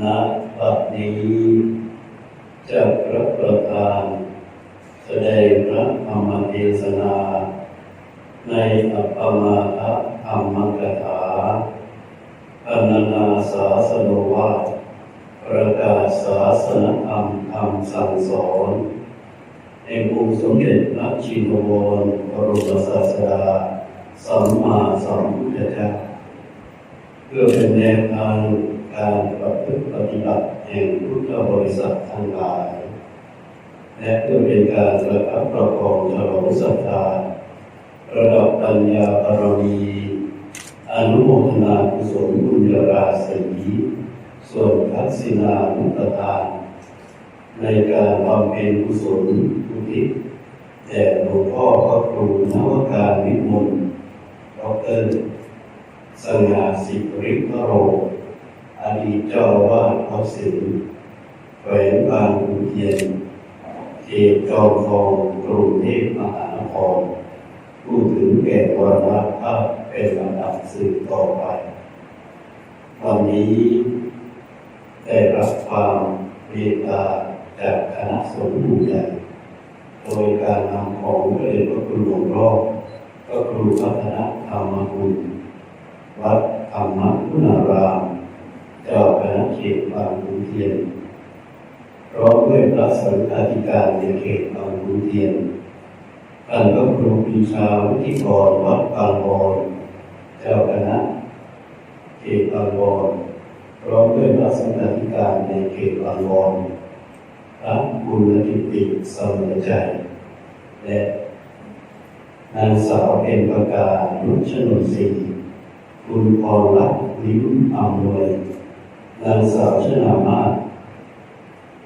ณบัดนี้จะพระประธาน แสดงพระธรรมเทศนา ในอัปปมาทธรรมกถาพันนาศาสนวาประกาศศาสนธรรมคำสั่งสอนแห่งองค์สมเด็จพระชินวรบรมศาสดาสัมมาสัมพุทธเจ้าเพื่อเป็นแนวทาง การประพฤติปฏิบัติแห่งพุทธบริษัททั้งหลาย และเพื่อเป็นการประคับประคองฉลองศรัทธาระดับปัญญาบารมีอนุโมทนากุศลบุญราศีส่วนทักษิณานุปทาในการบำเพ็ญกุศลอุทิศแด่หลวงพ่อพระครูนวการวิมลดอกเอรสง่าสิริพโร อดีตเจ้าวาดวัดสิงห์แขวงบางขุนเทียนเขตจอมทองกรุงเทพมหานครผู้ถึงแก่วรณภาพเป็นลำดับสืบต่อไปวันนี้ได้รับความเมตตาจากคณะสงฆ์ผู้ใหญ่โดยการนำของพระเดชพระคุณหลวงพ่อก็ครูพัฒนธรรมคุณวัดธรรมคุณาราม เจ้าคณะเขตบางขุนเทียนพร้อมด้วยพระสังฆาธิการในเขตบางขุนเทียนท่านก็ครูปีชาวุฒิกรวัดบางบอนเจ้าคณะเขตบางบอนพร้อมด้วยพระสังฆาธิการในเขตบางบอนพระบุญธิติสมอใจ และนางสาวเอ็นประกาศนุชนนทรีคุณพรรัตน์ลิ้มอำนวย นางสาวชนามา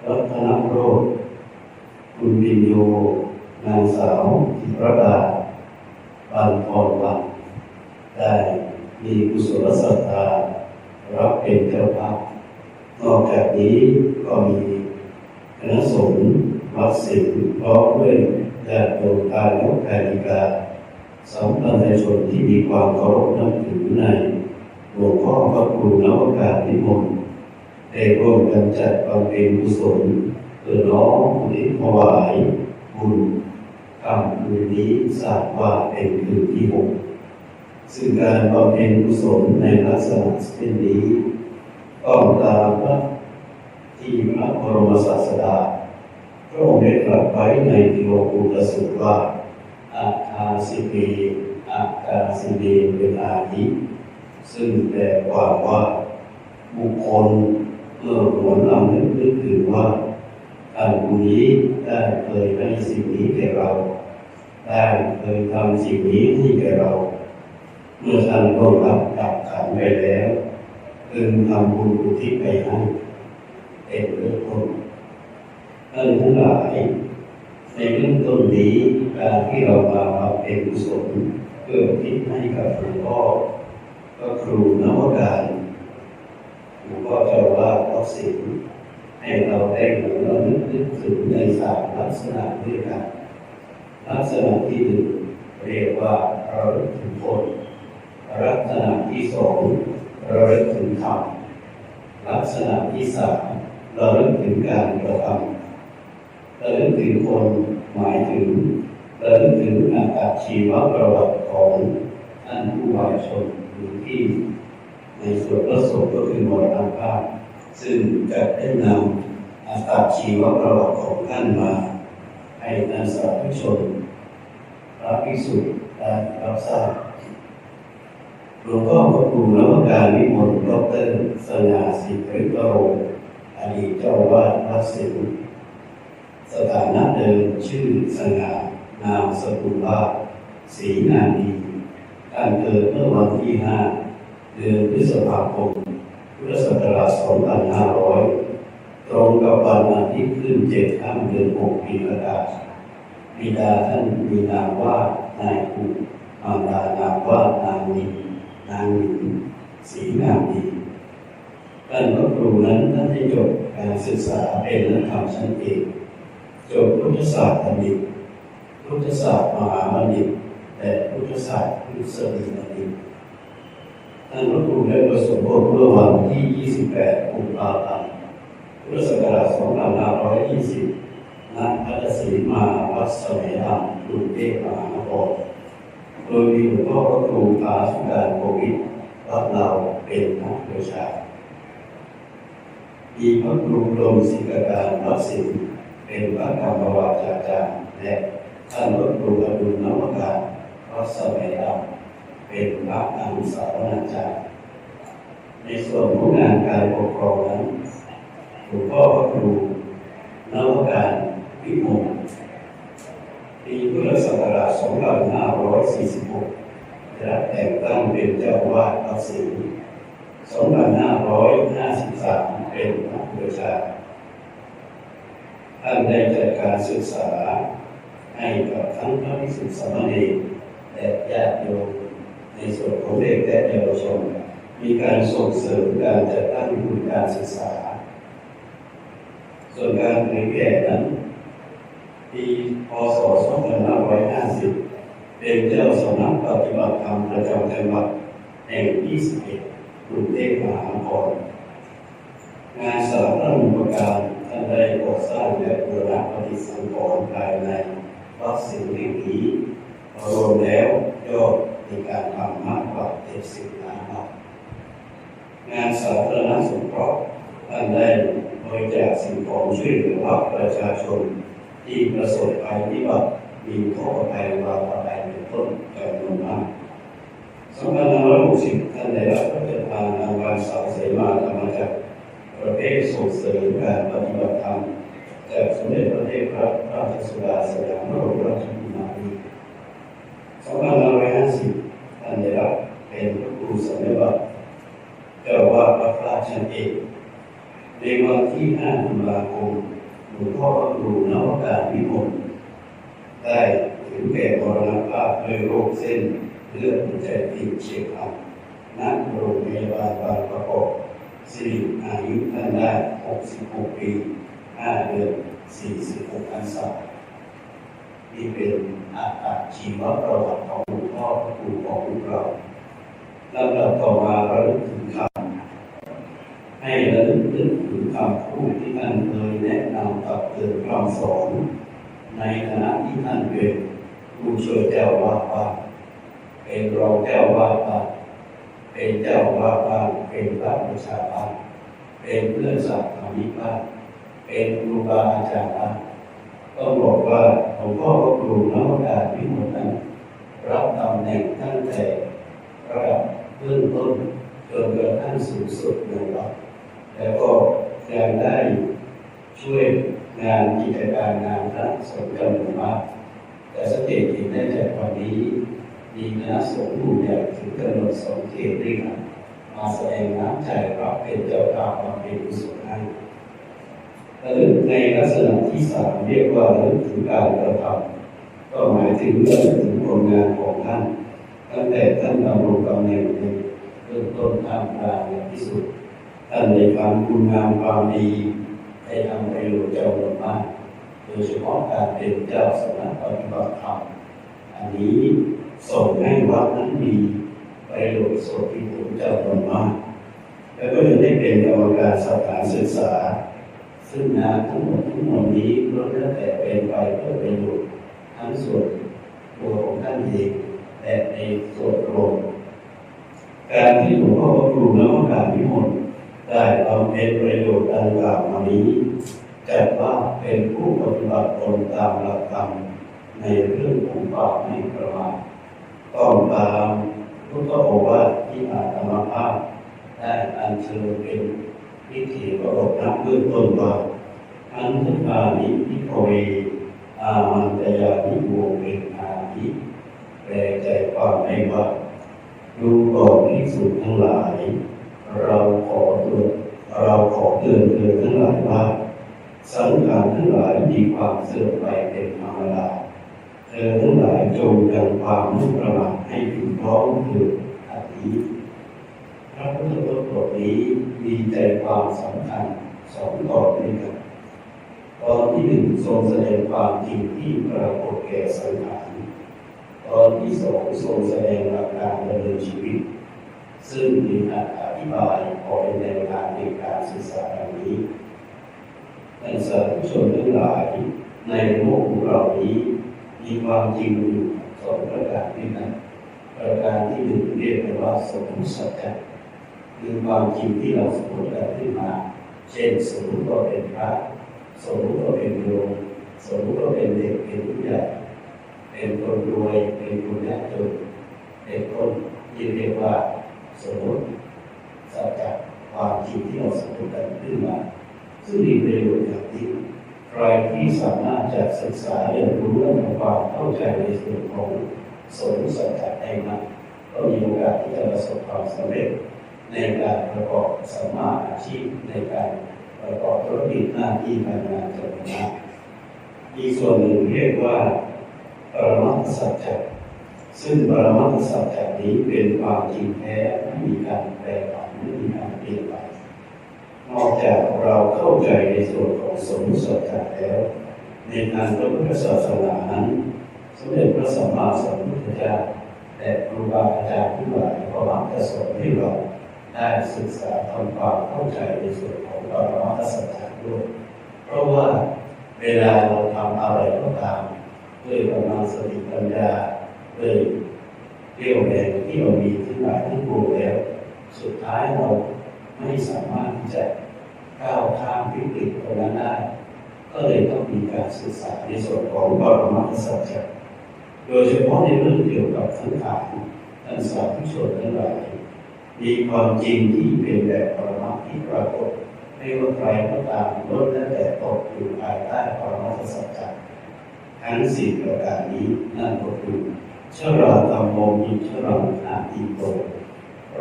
ศรัตนโรธคุณปิญโย นางสาวธิรดาบันพรวันได้มีกุศลศรัทธารับเป็นเจ้าภาพนอกจากนี้ก็มีคณะสงฆ์วัดสิงห์พร้อมด้วยญาติโยมทานและกาลิกาสำหรับในชนที่มีความเคารพนับถือในหลวงพ่อพระครูนวกาศนิมนต์ ได้ร่วมกันจัดบำเพ็ญกุศลเพื่อน้อมอุทิศถวายบุญคำคืนนี้ทราบว่าเป็นคืนที่หกซึ่งการบำเพ็ญกุศลในลักษณะเช่นนี้ต้องตามพระที่พระบรมศาสดาพระองค์ได้ตรัสไว้ในติโลกุตสุตว่าอาคาสิเปอาคาสิเดเป็นอาทิซึ่งแปลความว่าบุคคล เมื่อหวนลำนึกนึกถึงว่าท่านนี้ได้เคยให้สิ่งนี้แก่เรา ได้เคยทำสิ่งนี้ให้แก่เรา เมื่อท่านร่วงรับดับขันไปแล้วพึงทำบุญอุทิศไปให้เป็นเรื่องต้นท่านทั้งหลายในเรื่องต้นนี้การที่เรามาเพ็ญกุศลเพื่อทิศให้กับหลวงพ่อก็ครูนวการ หลวงพ่อเจ้าว่าวัดสิงห์ให้เราได้หนุนเรานึกนึกถึงในสามลักษณะด้วยกันลักษณะที่หนึ่งเรียกว่าเราลึกถึงคนลักษณะที่สองเราลึกถึงธรรมลักษณะที่สามเราลึกถึงการกระทำเระลึกถึงคนหมายถึงเระลึกถึงอากาศชีวประวัติของท่านผู้วายชนหรือที่ ในส่วนประสบก็คือมรณภาพ ซึ่งจะได้นำอากาชีวประวัติของท่านมา ให้นักสาธุชนพระภิกษุได้รับทราบหลวงพ่อพระครูนวการวิมลดอกเตอรสง่าสิริกโรอดีตเจ้าวาดวัดสิงห์สถานะเดิมชื่อสง่านามสกุลว่าศรีนาดีการเกิดเมื่อวันที่5 เดือนพฤษภาคมพุทธศักราช2500 ตรงกับวันอาทิตย์ขึ้นเจ็ดค่ำเดือน6ปีละกาบิดาท่านมีนามว่านายภูมารดานามว่านางนีนางหญิงศรีงามดีท่านพระครูนั้นท่านได้จบการศึกษาเป็นนักธรรมชั้นเอกจบพุทธศาสตร์บัณฑิตพุทธศาสตร์มหาบัณฑิตและพุทธศาสตร์พุทธศาสตร์บัณฑิต ท่านพระครูได้ประสบพบเมื่อวันที่ 28กุมภาพันธ์พุทธศักราช2520ณพัทศีมาวัดสมัยธรรมกรุงเทพมหานครโดยมีหลวงพ่อพระครูพาสุการโควิดรับเราเป็นนักประชามีพระครูกรมศิลปการวัดสิงเป็นพระกรรมวาจาจารย์และท่านพระครูอดุลนวการวัดสมัยธรรม เป็นพระอนุสาวนาจารย์ในส่วนของงานการปกครองนั้นหลวงพ่อพระครูนวการวิมลปีพุทธศักราช2546ได้รับแต่งตั้งเป็นเจ้าวาสวัดศรี2553 เป็นพระบูชาท่านได้จัดการศึกษาให้กับทั้งพระภิกษุสามเณรและญาติโยม ในส่วนของเด็กและเยาวชน มีการส่งเสริมการจัดตั้งทุนการศึกษา ส่วนการเผยแผ่นั้นปีพศ 2550 เป็นเจ้าสำนักปฏิบัติธรรมประจำจังหวัดแห่ง 21กรุงเทพมหานครงานสาธารณูปการท่านได้ก่อสร้างและบูรณะปฏิสังขรณ์ภายในวัดสิงห์แห่งนี้รวมแล้วยอด ในการทำมากกว่า70ล้านบาทงานสาธารณสงเคราะห์ท่านได้บริจาคสิ่งของช่วยเหลือประชาชน ที่ประสบภัยพิบัติมีข้อภัยวาตภัยเป็นต้นจำนวนมาก2560ท่านได้รับพระราชทานรางวัลสาวเสมาธรรมจักรประเภทส่งเสริมการปฏิบัติธรรมจากสมเด็จพระเทพรัตนราชสุดาสยามบรมราชกุมารี 2550ท่านได้รับเป็นครูสัญญบัตรเจ้าว่าพระราชเอกในวันที่5ตุลาคมหลวงพ่อพระครูนวการวิมลได้ถึงแก่มรณภาพด้วยโรคเส้นเลือดหัวใจตีบเฉียบพลันณโรงพยาบาลบางประกอบสิริอายุท่านได้ 66 ปี 5 เดือน 46พรรษานี่เป็นอาตชีวประวัติของ พ่อพระครูของพวกเราลำดับต่อมาระลึกถึงคำให้ระลึกนึกถึงคำพูดที่ท่านเคยแนะนำตักเตือนคำสอนในขณะที่ท่านเป็นผู้ช่วยเจ้าวาบ้านเป็นรองเจ้าวาบ้านเป็นเจ้าวาบ้านเป็นพระบูชาบ้านเป็นเพื่อนสาธมิกบ้านเป็นครูบาอาจารย์บ้านต้องบอกว่าหลวงพ่อพระครูนวการวิมลนั้น รับตำแหน่งตั้งแต่ระดับเบื้องต้นจนกระทั่งสูงสุดในวัดแล้วก็ยังได้ช่วยงานกิจการงานพระสงฆ์จำนวนมากแต่สังเกตเห็นได้จากวันนี้มีคณะสงฆ์ผู้ใหญ่ถึงกำหนดสองเขตด้วยกันมาแสดงน้ำใจรับเป็นเจ้าภาพมาเป็นกุศลให้ระลึกในลักษณะที่สามเรียกว่าระลึกถึงการกระทำ ก็หมายถึงเระลึกถึงผลงานของท่าน ตั้งแต่ท่านดำรงตำแหน่งในเริ่มต้นท่ามกลางและที่สุด ท่านในความคุณงามความดีได้ทำประโยชน์เจ้าหน้ามากโดยเฉพาะการเป็นเจ้าสำนักปฏิบัติธรรมอันนี้ส่งให้วัดนั้นมีประโยชน์สดที่ผลเจ้าหน้ามาก แล้วก็ยังได้เป็นกรรมการสถานศึกษา ซึ่งงานทั้งหมดทั้งหมวลนี้ล้วนแล้วแต่เป็นไปเพื่อประโยชน์ ทั้งส่วนตัวของท่านเองและในส่วนรวมการที่หลวงพ่อพระครูนวการวิมลได้บำเพ็ญประโยชน์ดังกล่าวมานี้จัดว่าเป็นผู้ปฏิบัติตนตามหลักธรรมในเรื่องของบาปไม่ประมาทต้องตามพุทธโอวาทที่อาตมาภาพได้อัญเชิญเป็นพิธีประกอบนับเบื้องต้นว่าอันทุกานิพิโคเว อามันตยานิโวเป็นอาทิแปลใจความในว่าดูก่อนภิกษุทั้งหลาย เราขอเตือนเราขอเตือนเธอทั้งหลายว่า สังขารทั้งหลายมีความเสื่อมไปเป็นธรรมดาเธอทั้งหลายจงยังความมุ่งประมาทให้ถึงพร้อมเถิดอันนี้พระพุทธพจน์บทนี้มีใจความสำคัญสองต่อนด้วยกัน ตอนที่หนึ่งทรงแสดงความจริงที่ปรากฏแก่สังขารตอนที่สองทรงแสดงหลักการดำเนินชีวิต ซึ่งมีการอธิบายพอเป็นแนวทางในการศึกษาดังนี้ท่านสาธุชนทั้งหลายในโลกของเรานี้มีความจริงอยู่สองประการด้วยกันประการที่หนึ่งเรียกว่าสมมติสัจจะคือความจริงที่เราสมมติกันขึ้นมา เช่นสมมติว่าเป็นพระ สมมติว่าเป็นโยมสมมติว่าเป็นเด็กเป็นผู้ใหญ่เป็นคนรวยเป็นคนยากจนเป็นคนที่เรียกว่าสมมติสัจจะความจริงที่เราสมมติกันขึ้นมา ซึ่งมีประโยชน์อย่างยิ่งใครที่สามารถจะศึกษาเรียนรู้เรื่องความเข้าใจในส่วนของสมมติสัจจะได้มาก็มีโอกาสที่จะประสบความสำเร็จในการประกอบสมมาอาชีพในการ ประกอบธุรกิจหน้าที่การงานจำนวนมากอีกส่วนหนึ่งเรียกว่าปรมัตสัจจซึ่งปรมัตสัจจนี้เป็นความจริงแท้ไม่มีการแปรผันไม่มีการเปลี่ยนไปนอกจากเราเข้าใจในส่วนของสมมติสัจจแล้ว ในทางพระพุทธศาสนานั้นสมเด็จพระสัมมาสัมพุทธเจ้าและครูบาอาจารย์ที่หลายก็มักจะสอนให้เราได้ศึกษาทำความเข้าใจในส่วนของ ปรมัตถสัจจะด้วยเพราะว่าเวลาเราทำอะไรก็ตามด้วยกำลังสติปัญญาด้วยเรี่ยวแรงที่เรามีที่หลายที่ปวงแล้ว สุดท้ายเราไม่สามารถที่จะก้าวข้ามวิกฤตตรงนั้นได้ ก็เลยต้องมีการศึกษาในส่วนของปรมัตถสัจจะโดยเฉพาะในเรื่องเกี่ยวกับสังขารท่านสาธุชนทั้งหลายมีความจริงที่เป็นแบบปรมัตที่ปรากฏ ไม่ว่าใครก็ตามล้วนแล้วแต่ตกอยู่ภายใต้ปรมัตถสัจจะทั้งสี่ประการนี้นั่นก็คือชราธรรมโมมิชรานาติโต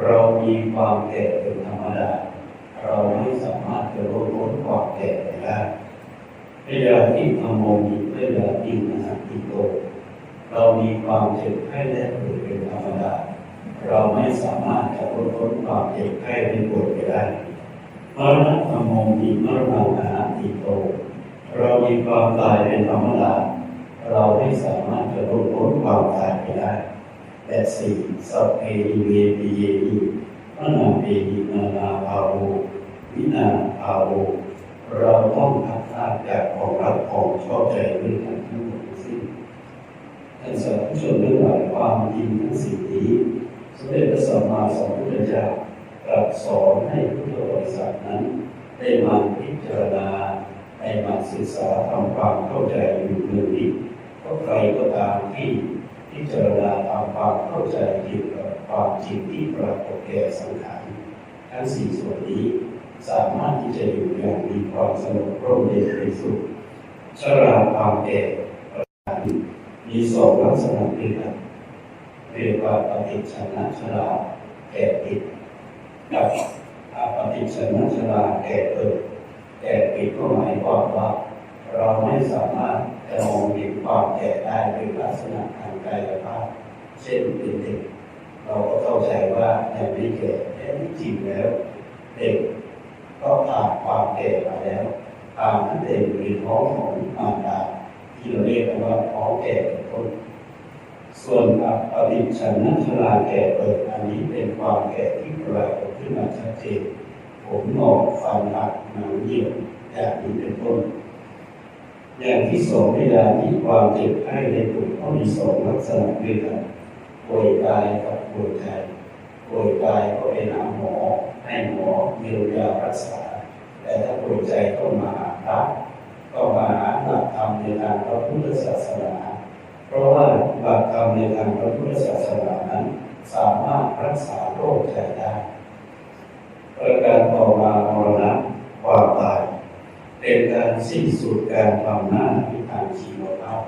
เรามีความแก่เป็นธรรมดา เราไม่สามารถจะลดลดความแก่ได้พยาธิธรรมโมมิพยาธินาติโต เรามีความเจ็บไข้และป่วยเป็นธรรมดา เราไม่สามารถจะลดลดความเจ็บไข้และป่วย ไปได้มระธรรมโมมิมรณะนาติโต เรามีความตายเป็นธรรมดา เราไม่สามารถจะลดลดความตายไปได้และสี่สัพเพหิเวปิเยหิมนาเปหินานาภาโววินาภาโวเราต้องพัฒนาจากของรักของชอบใจด้วยกันทั้งหมดทั้งสิ้นท่านสาธุชนทั้งหลายความจริงทั้งสิ่งนี้สมเด็จพระสัมมาสัมพุทธเจ้า ตรัสสอนให้พุทธบริษัทนั้น ได้มาพิจารณาได้มาศึกษาทำความเข้าใจอยู่เรื่องนี้ก็ใครก็ตามที่พิจารณาตามความเข้าใจเกี่ยวกับความจริงที่ปรากฏแก่สังขารทั้งสี่ส่วนนี้ สามารถที่จะอยู่อย่างมีความสงบร่มเย็นเป็นสุขชราความแก่ประการมีสองลักษณะด้วยกันเรียกว่าปฏิชนะชราแก่ปิด กับปฏิชนะชราแก่เปิดแก่ปิดก็หมายความว่า เราไม่สามารถจะมองเห็นความแก่ได้ด้วยลักษณะทางกายภาพเช่นเป็นเด็กเราก็เข้าใจว่ายังไม่แก่แต่ที่จริงแล้ว เด็กก็ผ่านความแก่มาแล้วผ่านตั้งแต่อยู่ในท้องของมารดาที่เราเรียกว่าท้องแก่เป็นต้นส่วนอภิชนนัชราแก่เปิดอันนี้เป็นความแก่ที่ปรากฏ ขึ้นมาชัดเจนผมหงอกฟันหักหนังเหี่ยวอย่างนี้เป็นต้น อย่างที่สองเวลาที่ความเจ็บไข้ในกลุ่มก็มีสองลักษณะด้วยกันป่วยกายกับป่วยใจป่วยกายก็ไปหาหมอ ให้หมอเยียวยารักษา แต่ถ้าป่วยใจก็มาหาพระก็มาหาหลักธรรมในทางพระพุทธศาสนา เพราะว่าหลักธรรมในทางพระพุทธศาสนานั้น สามารถรักษาโรคใจได้ ประการต่อมามรณะความตายเป็นการสิ้นสุดการทำหน้าที่ทางชีวภาพ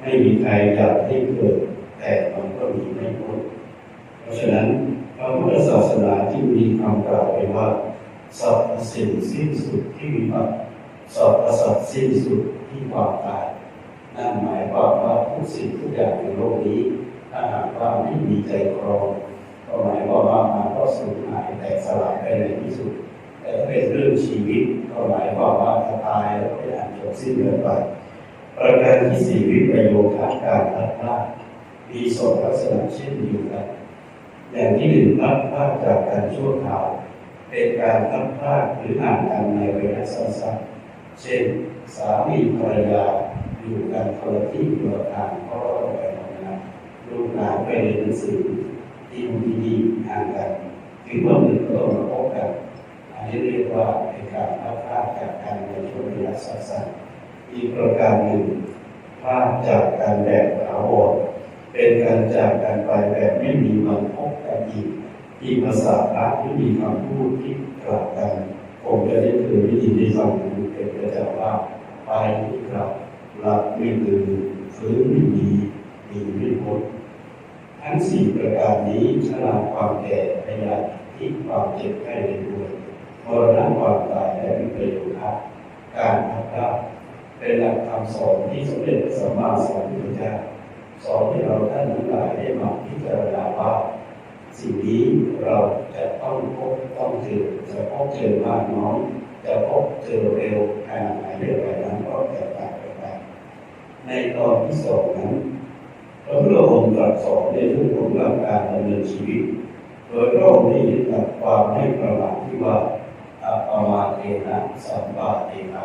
ไม่มีใครอยากให้เกิด แต่มันก็มีไม่พ้นเพราะฉะนั้นพระพุทธศาสนาที่มีคำกล่าวไว้ว่าสรรพสิ่งสิ้นสุดที่วิบัติสรรพสัตว์สิ้นสุดที่ความตายนั่นหมายความว่าทุกสิ่งทุกอย่างในโลกนี้ถ้าหากว่าไม่มีใจครอง ก็หมายความว่ามันก็สูญหายแตกสลายไปในที่สุด แต่ถ้าเป็นเรื่องชีวิตก็หมายความว่าถ้าตายแล้วก็เป็นอันจบสิ้นเรื่องไปประการที่สี่วิปโยคะการพัดพลาดมีสองลักษณะเช่นเดียวกัน อย่างที่หนึ่งพลัดพรากจากการชั่วคราวเป็นการพลัดพรากหรือห่างกันในระยะสั้นๆเช่น สามีภรรยาอยู่กันคนละที่คนละทางเพราะว่าไปทำงานลูกหลานไปเรียนหนังสือ ที่นู่นที่นี่ห่างกันถึงวันหนึ่งก็ต้องมาพบกันอันนี้เรียกว่าเป็นการพลาดพลาดจากการในช่วงระยะสั้นๆอีกประการหนึ่งพลาดจากการแบบถาวรเป็นการจากการไปแบบไม่มีวันพบกันอีกที่ภาษาพระที่มีคำพูดที่กลับกันผมจะได้เคยได้ยินได้ฟังเป็นประจำว่าไปที่กลับหลับไม่ตื่นฟื้นไม่มีดีไม่พ้น ทั้งสี่ประการนี้ชนะความแก่พยาธิความเจ็บไข้ได้ป่วยมรณะความตายและวิปโยคะการพัฒนาเป็นหลักคำสอนที่สมเด็จพระสัมมาสัมพุทธเจ้าสอนให้เราท่านทั้งหลายได้มาพิจารณาว่าสิ่งนี้เราจะต้องพบต้องเจอจะพบเจอมากน้อยจะพบเจอเร็วขนาดไหนเรื่องอะไรนั้นก็แตกต่างกันไปในตอนที่สองนั้น พระพุทธองค์ตรัสสอนในเรื่องของหลักการดำเนินชีวิตโดยพระองค์ได้ยึดหลักความไม่ประมาทที่ว่าอัปมาเทนะสัมปาเทนะ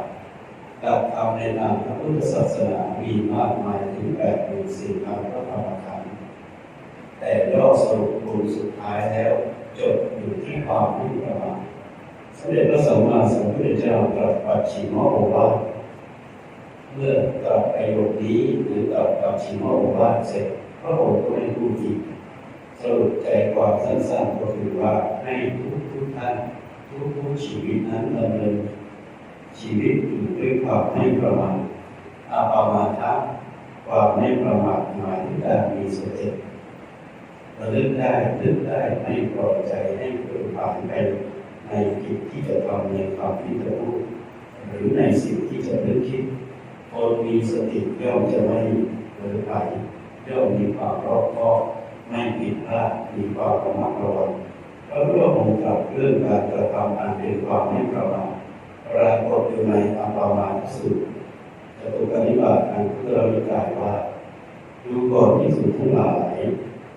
หลักธรรมในทางพระพุทธศาสนามีมากมายถึงแปดหมื่นสี่พันพระธรรมขันธ์แต่ย่อสรุปบทสุดท้ายแล้วจบอยู่ที่ความไม่ประมาทสมเด็จพระสัมมาสัมพุทธเจ้าตรัสปัจฉิมโอวาทเมื่อตรัสประโยคนี้หรือ ตรัสปัจฉิมโอวาทเสร็จพระองค์ก็ไม่พูดอีกสรุปใจความสั้นๆก็คือว่าให้ทุกทุกท่านทุกทุกชีวิตนั้นดำเนินชีวิตอยู่ด้วยความไม่ประมาทอาปามาทะความไม่ประมาทหมายถึงการมีสติระลึกได้นึกได้ไม่ปล่อยใจให้เกิดผ่านไปในกิจที่จะทำในความที่จะพูดหรือในสิ่งที่จะนึกคิดคนมีสติย่อมจะไม่ เผลอไปย่อมมีความรอบคอบไม่ผิดพลาดมีความระมัดระวังพระพุทธองค์ตรัสเรื่องการกระทำอันเป็นความไม่ประมาทปรากฏอยู่ในอัปปามาทสูตรจตุกนิบาตอันพุทธเรานิกายว่าดูก่อนที่สุดทั้งหลาย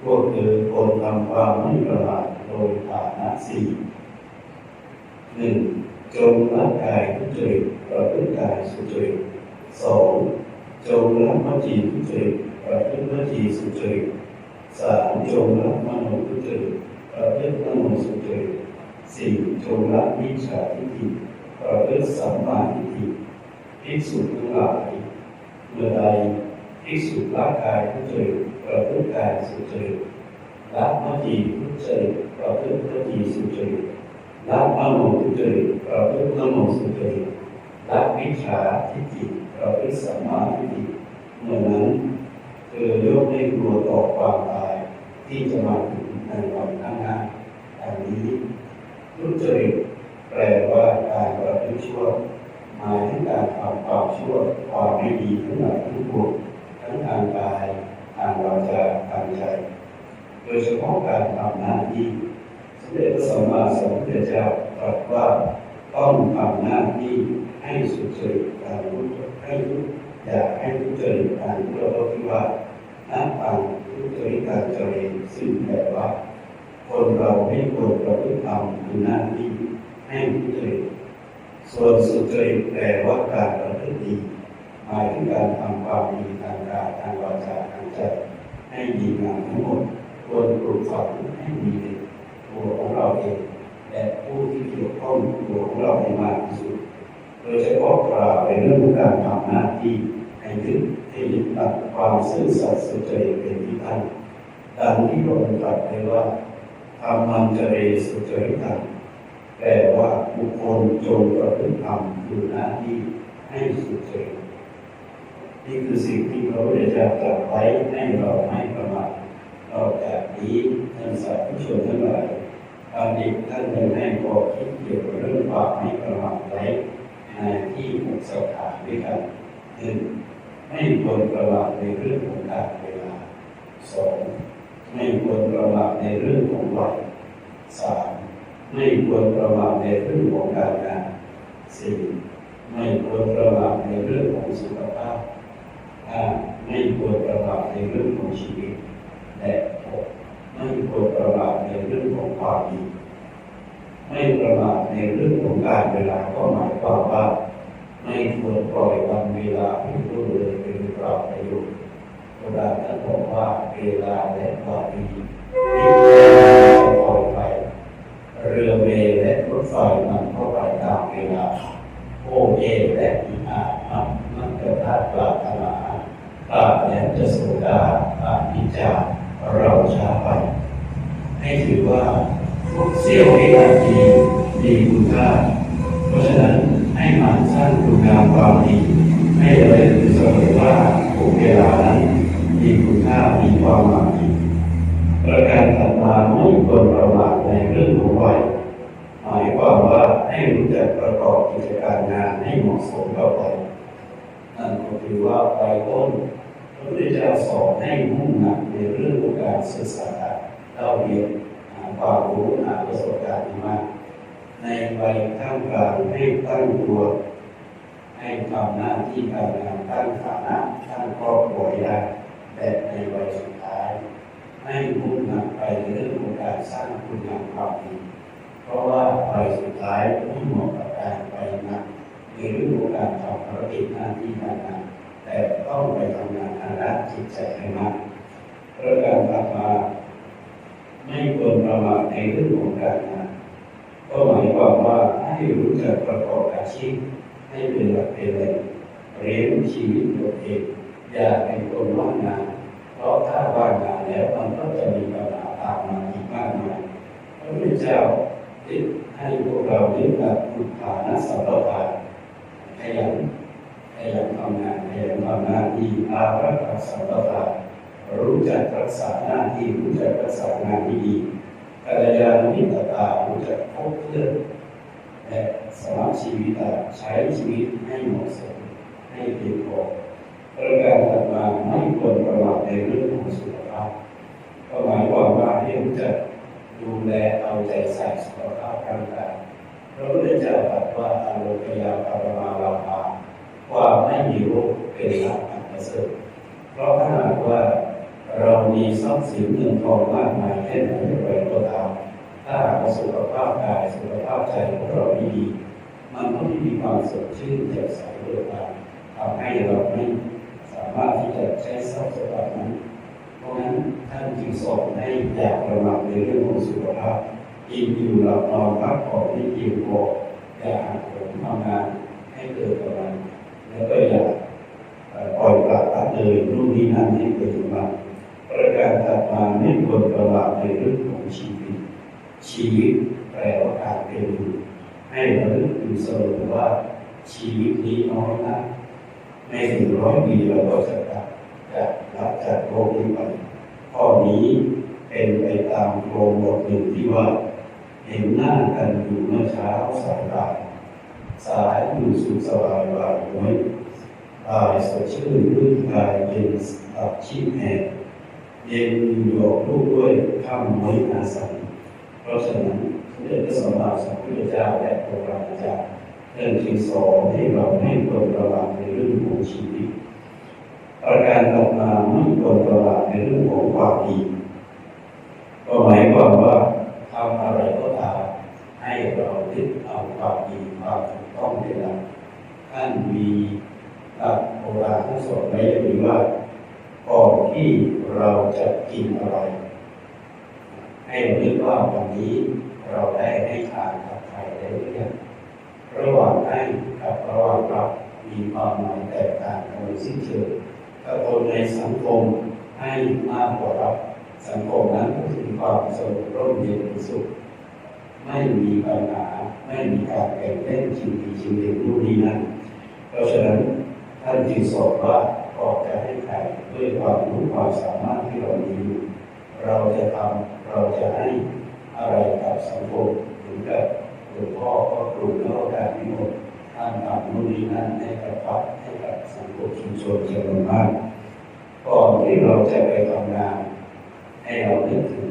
พวกเธอคนทำความไม่ประมาทโดยฐานะสี่หนึ่งจงละกายทุจริตประพฤติกายสุจริตสอง จงละวจีทุจริตประพฤติวจีสุจริตสามจงละมโนทุจริตประพฤติมโนสุจริตสี่จงละมิจฉาทิฏฐิประพฤติสัมมาทิฏฐิภิกษุทั้งหลายเมื่อใดภิกษุละกายทุจริตประพฤติกายสุจริตละมจีทุจริตประพฤติวจีสุจริตละมโนทุจริตประพฤติมโนสุจริตละมิจฉาทิฏฐิ ประพฤติสัมมาทิฏฐิเมื่อนั้นเธอยกให้กลัวต่อความตายที่จะมาถึงในวันข้างหน้าอันนี้ทุจริตแปลว่าการประพฤติชั่วหมายถึงการทำความชั่วความไม่ดีทั้งหลายทั้งปวงทั้งทางกายทางวาจาทางใจ โดยเฉพาะการทำหน้าที่สมเด็จพระสัมมาสัมพุทธเจ้าตรัสว่าต้องทำหน้าที่ ให้สุจริตการรู้ให้รู้อยากให้ทุจริตการเพื่อที่ว่าน้ำปังทุจริตการเจริญซึ่งแปลว่า คนเราไม่ควรประพฤติธรรมคือหน้าที่ให้ทุจริตส่วนสุจริตแปลว่าการประพฤติดีหมายถึงการทำความดีทางกายทางวาจาทางใจให้ดีงามทั้งหมดควรปลูกฝังให้มีในตัวของเราเองและผู้ที่เกี่ยวข้องตัวของเราให้มากที่สุด โดยเฉพาะกล่าวในเรื่องของการทำหน้าที่ให้ถึงให้ยึดตัดความซื่อสัตย์สุจริตเป็นที่ตั้งดังที่พระองค์ตรัสไว้ว่าทำมันจเรสุจริตังแปลว่าบุคคลจงประพฤติธรรมคือหน้าที่ให้สุจริตนี่คือสิ่งที่พระพุทธเจ้าตรัสไว้ให้เราไม่ประมาทนอกจากนี้ท่านสาธุชนทั้งหลายตอนนี้ท่านยังให้ข้อคิดเกี่ยวกับเรื่องความไม่ประมาทไว้ ในที่หกสถานด้วยกันหนึ่งไม่ควรประมาทในเรื่องของการเวลาสองไม่ควรประมาทในเรื่องของวัยสามไม่ควรประมาทในเรื่องของการงานสี่ไม่ควรประมาทในเรื่องของสุขภาพห้าไม่ควรประมาทในเรื่องของชีวิตและหกไม่ควรประมาทในเรื่องของความดี ไม่ประมาทในเรื่องของการเวลาก็หมายความว่าไม่ควรปล่อยวันเวลาให้ล่วงเลยเป็นเปล่าประโยชน์โบราณท่านบอกว่าเวลาและความดีที่จะปล่อยไป เรือเมและรถไฟมันเข้าไปตามเวลาโอเอและอีกาอัมมันจะพลาดปรารถนาปราดแล้วจะสุดาอาพิจาเราช้าไป ให้ถือว่าทุกเสี้ยววินาทีมีคุณค่า เพราะฉะนั้นให้หมันสร้างคุณงามความดี ให้เราได้ถือเสมอว่าทุกเวลานั้นมีคุณค่ามีความหมายประการถัดมาไม่ควรประมาทในเรื่องของวัย หมายความว่าให้รู้จักประกอบกิจการงานให้เหมาะสมกับวัยนั่นก็คือว่าวัยต้นพระพุทธเจ้าสอนให้มุ่งหนักในเรื่องของการศึกษาเล่าเรียนหาความรู้หา ปรรมาในวัยข้ามกลางให้ตั้งตัว ให้ทำหน้าที่การงานตั้งฐานะตั้งครอบครัวได้แต่ในวัยสุดท้ายให้มุ่งหนักไปเรื่องของการสร้างคุณงามความดีเพราะว่าวัยสุดท้ายไม่เหมาะกับการไปหนักในเรื่องของการทำภารกิจหน้าที่การงานแต่ต้องไปทำงานทางด้านจิตใจให้มากประการต่อมาไม่ควรประมาทในเรื่องของการงาน ก็หมายความว่าให้รู้จักประกอบอาชีพให้เป็นหลักเป็นแหล่งเรียนชีวิตตัวเองอย่าเป็นคนว่างงาน เพราะถ้าว่างงานแล้วมันก็จะมีปัญหาตามมาอีกมากมายพระพุทธเจ้าได้ให้พวกเราเรียนแบบบุตรฐานะสัมปทานขยันขยันทำงานขยันทำหน้าที่อารักขาสัมปทานรู้จักรักษาหน้าที่รู้จักรักษางานที่ดี กัลยาณมิตรตารู้จักพบเพื่อนและสมาชีวิตใช้ชีวิตให้เหมาะสมให้เพียงพอประการถัดมาไม่ควรประมาทในเรื่องของสุขภาพก็หมายความว่าให้รู้จักดูแลเอาใจใส่สุขภาพร่างกายพระพุทธเจ้าตรัสว่าอโลกยาปรมาลาภาว่าไม่มีโรคเป็นหลักอันประเสริฐเพราะถ้าหากว่า เรามีทรัพย์สินเงินทองมากมายแค่ไหนอย่างไรก็ตามถ้าหากว่าสุขภาพกายสุขภาพใจของเราไม่ดี มันก็ไม่มีความสดชื่นแจ่มใสเบิกบานทำให้เราไม่สามารถที่จะใช้ทรัพย์สมบัตินั้น เพราะนั้นท่านจึงสอนให้อย่าประมาทในเรื่องของสุขภาพกินอยู่หลับนอนพักผ่อนให้เพียงพออย่าหักโหมทำงานให้เกิดกำลังแล้วก็อย่าปล่อยปละละเลยนู่นนี่นั่นให้เกิดขึ้นมา ประการถัดมาไม่ควรประมาทในเรื่องของชีวิต ชีวิตแปลว่าการเป็นอยู่ให้เราลึกอยู่เสมอว่าชีวิตนี้น้อยนะไม่ถึงร้อยปีเราก็จะกลับจากรับจากโลกนี้ไปข้อนี้เป็นไปตามโครงบทหนึ่งที่ว่า เห็นหน้ากันอยู่เมื่อเช้าสายบ่ายสายอยู่สุขสบายบ่ายน้อยบ่ายสดชื่นรื่นกายเย็นตับชีพแห่ง เย็นอยู่ดอกลูกด้วยข้ามน้อยอาศัยเพราะฉะนั้นสมเด็จพระสัมมาสัมพุทธเจ้าและพระราชาเรื่องที่สอนให้เราไม่ควรประมาทในเรื่องของชีวิตประการต่อมาไม่ควรประมาทในเรื่องของความดีก็หมายความว่าทำอะไรก็ตามให้เรายึดเอาความดีความถูกต้องเป็นหลักท่านมีหลักโบราณท่านสอนไว้อย่างนี้ว่าก่อนที่ จะกินอะไร ให้เราคิดว่าวันนี้เราได้ให้ทานกับใครได้หรือยังระหว่างให้กับระหว่างรับมีความหมายแตกต่างกันโดยสิ้นเชิงถ้าคนในสังคมให้มากกว่ารับสังคมนั้นก็จะมีความสงบร่มเย็นเป็นสุข ไม่มีปัญหาไม่มีการแข่งเล่นชิงดีชิงเด่นนู่นนี่นั่นเพราะฉะนั้นท่านจึงสอนว่า ก่อนจะให้ใครด้วยความรู้ความสามารถที่เรามีอยู่เราจะทำเราจะให้อะไรกับสังคมหรือกับหลวงพ่อก็กลุ่มแล้วการนิมนต์ท่านทำนู่นนี่นั่นให้กับวัดให้กับสังคมชุมชนจำนวนมากก่อนที่เราจะไปทำงาน ให้เรานึกถึง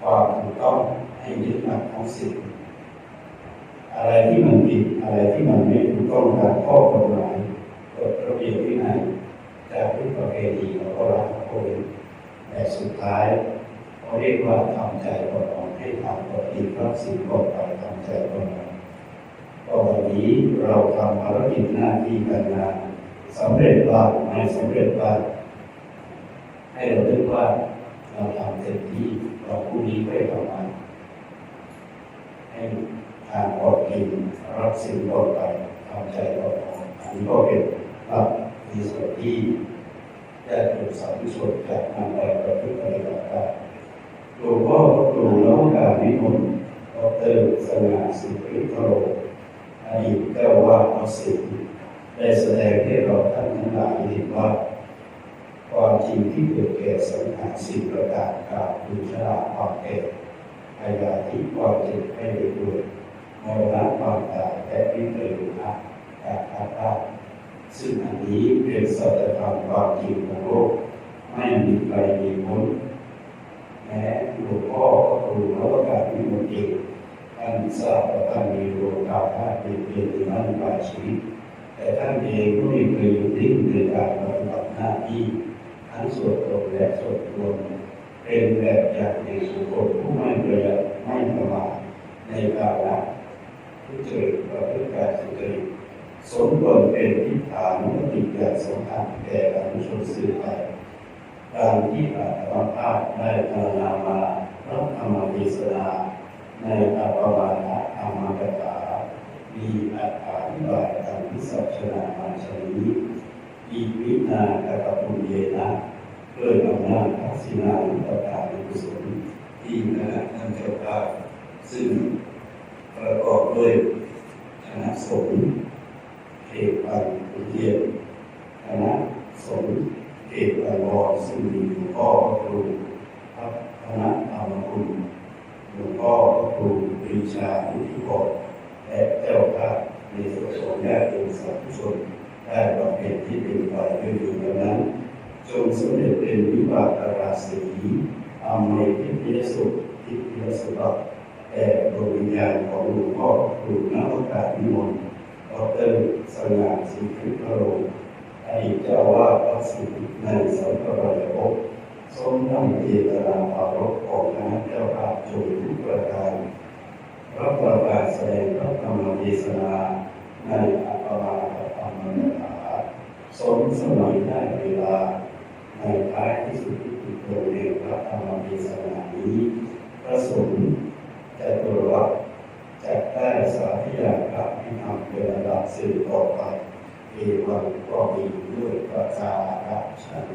ความถูกต้องให้ยึดหลักของสิ่งอะไรที่มันผิดอะไรที่มันไม่ถูกต้องตามข้อกฎหมายกฎระเบียบ ประเพณีเราก็รักเขาเองแต่สุดท้ายพอเรียกว่าทำใจก่อนให้ทำปฏิรับสิ่งก่อนไปทำใจก่อนก็วันนี้เราทำภารกิจหน้าที่การงานสำเร็จบ้างไม่สำเร็จบ้างให้เราเรียกว่าเราทำเต็มที่เราพรุ่นี้ไปทำงานให้ทานอดกินรับสิ่งก่อนไปทำใจก่อนอันนี้ก็เป็นหลักในส่วนที่ ได้ถูกสาธุชนจากนำไปประพฤติปฏิบัติได้หลวงพ่อพระครูน้องการวิมลดอกเตอรสง่าสิริพโรอดีตเจ้าวาดวัดศรีได้แสดงให้เราท่านทั้งหลายเห็นว่า ความจริงที่เกิดแก่สังขารสิ่งประการกล่าวคือชราความแก่พยาธิความเจ็บให้เรื่อยมรณะความตายและวิปริณะการพัดพลาด ซึ่งอันนี้เป็นสัจธรรมความจริงของโลกไม่มีใครมีพ้นแม้หลวงพ่อก็ครูแล้วก็การมีมุติท่านทราบว่าท่านมีดวงดาวธาตุเป็นเพียงในนั้นปลายชีวิต แต่ท่านเองก็ไม่เคยหยุดนิ่งในการปฏิบัติหน้าที่ทั้งส่วนตนและส่วนรวมเป็นแบบอย่างในสุขคนผู้ไม่ประหยัดไม่ประมาทในกาละทุจริตประพฤติการสุจริต สมควรเป็นทิฏฐานและติดอย่างสำคัญแก่อนุชนสื่อไปการที่อาตมภาพได้พรรณนามาพระธรรมเทศนาในอัปปวาทธรรมกถามีอัตถาธิบายตามวิสัชนามาชนีอีกวินากตปุญเยนะด้วยอำนาจทักษิณานุปการกุศลที่คณะท่านเจ้าภาพซึ่งประกอบด้วยคณะสงฆ์ เอกปันเทียนคณะสงฆ์เอกอวรซึ่งมีหลวงพ่อพระครูพระคณะธรรมคุณหลวงพ่อพระครูปรีชาวุฒิพรและเจ้าภาพในส่วนของญาติโยมสาธุชนได้บำเพ็ญที่เป็นไปด้วยอยู่ดีนั้น จงสำเร็จเป็นวิบากราศีอามยทิพยสุขทิพยสุขแต่ดวงวิญญาณของหลวงพ่อพระครูนักการวิมล ดรสง่าสิทธิพโรอดีตเจ้าวาดวัดศรีในสังฆรายภพทรงตั้งเจตนาภารกของคณะเจ้าภาพจงทุกประการรับประกาศแสดงพระธรรมเทศนาในอัปปมาธรรมกถาสมสมัยได้เวลา ในท้ายที่สุดที่โดยในพระธรรมเทศนานี้พระสงฆ์จะตรวจ จะได้สาธยายพระพิธรรมเป็นระดับสื่อต่อไปเอวังก็มีด้วยประกาศฉัน